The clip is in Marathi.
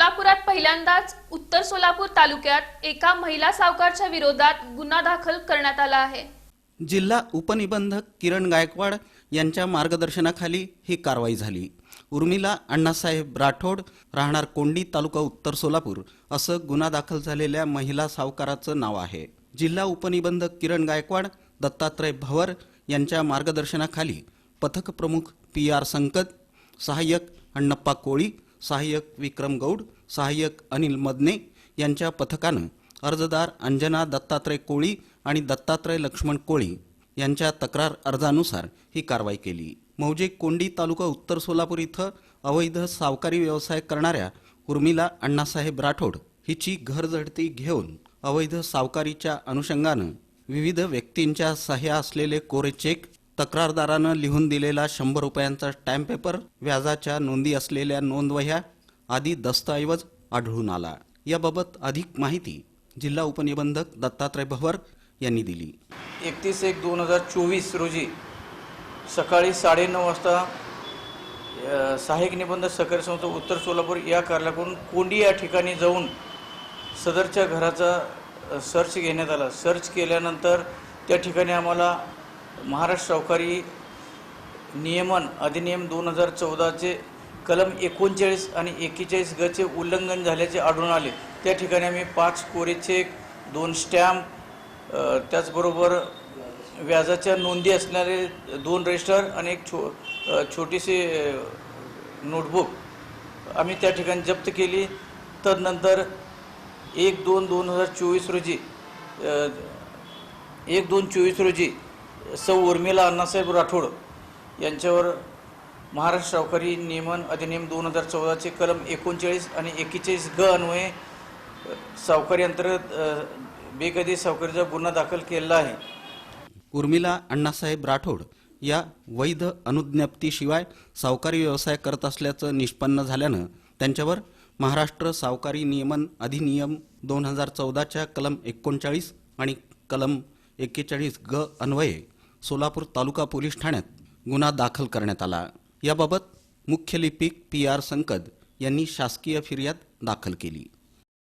सोलापुरात पहिल्यांदाच उत्तर सोलापूर तालुक्यात एका महिला सावकारच्या विरोधात गुन्हा दाखल करण्यात आला आहे. जिल्हा उपनिबंधक किरण गायकवाड यांच्या मार्गदर्शनाखाली ही कारवाई झाली. उर्मिला अण्णासाहेब राठोड राहणार कोंडी तालुका उत्तर सोलापूर असं गुन्हा दाखल झालेल्या महिला सावकाराचं नाव आहे. जिल्हा उपनिबंधक किरण गायकवाड दत्तात्रय भवर यांच्या मार्गदर्शनाखाली पथक प्रमुख पी आर संकत सहाय्यक अण्णप्पा कोळी सहाय्यक विक्रम गौड सहाय्यक अनिल मदने यांच्या पथकानं अर्जदार अंजना दत्तात्रय कोळी आणि दत्तात्रय लक्ष्मण कोळी यांच्या तक्रार अर्जानुसार ही कारवाई केली. मौजे कोंडी तालुका उत्तर सोलापूर इथं अवैध सावकारी व्यवसाय करणाऱ्या उर्मिला अण्णासाहेब राठोड हिची घरझडती घेऊन अवैध सावकारीच्या अनुषंगानं विविध व्यक्तींच्या सह्या असलेले कोरे चेक तक्रारदारानं लिहून दिलेला शंभर रुपयांचा स्टॅम्प पेपर व्याजाच्या नोंदी असलेल्या नोंदवह्या आदी दस्तऐवज आढळून आला. याबाबत अधिक माहिती जिल्हा उपनिबंधक दत्तात्रय भवर यांनी दिली. एकतीस एक दोन हजार चोवीस रोजी सकाळी साडेनऊ वाजता सहाय्यक निबंधक सहकारी संस्था उत्तर सोलापूर या कार्यालयाकडून कोंडी या ठिकाणी जाऊन सदरच्या घराचा सर्च घेण्यात आला. सर्च केल्यानंतर त्या ठिकाणी आम्हाला महाराष्ट्र सावकारी नियमन अधिनियम दोन हजार चौदाचे कलम एकोणचाळीस आणि एक्केचाळीस गचे उल्लंघन झाल्याचे आढळून आले. त्या ठिकाणी आम्ही पाच कोरे चेक दोन स्टॅम्प त्याचबरोबर व्याजाच्या नोंदी असणारे दोन रजिस्टर आणि एक छो छोटीशी नोटबुक आम्ही त्या ठिकाणी जप्त केली. तदनंतर एक दोन दोन हजार चोवीस रोजी एक दोन चोवीस रोजी सौ उर्मिला अण्णासाहेब राठोड यांच्यावर महाराष्ट्र सावकारी नियमन अधिनियम दोन हजार चौदाचे कलम एकोणचाळीस आणि एकेचाळीस ग अन्वये सावकारी अंतर्गत बेकायदे सावकारीचा गुन्हा दाखल केलेला आहे. उर्मिला अण्णासाहेब राठोड या वैध अनुज्ञप्तीशिवाय सावकारी व्यवसाय करत असल्याचं निष्पन्न झाल्यानं त्यांच्यावर महाराष्ट्र सावकारी नियमन अधिनियम दोन हजार चौदाच्या कलम एकोणचाळीस आणि कलम एक्केचाळीस ग अन्वये सोलापूर तालुका पोलीस ठाण्यात गुन्हा दाखल करण्यात आला. याबाबत मुख्य लिपिक पी आर संकद यांनी शासकीय फिर्याद दाखल केली.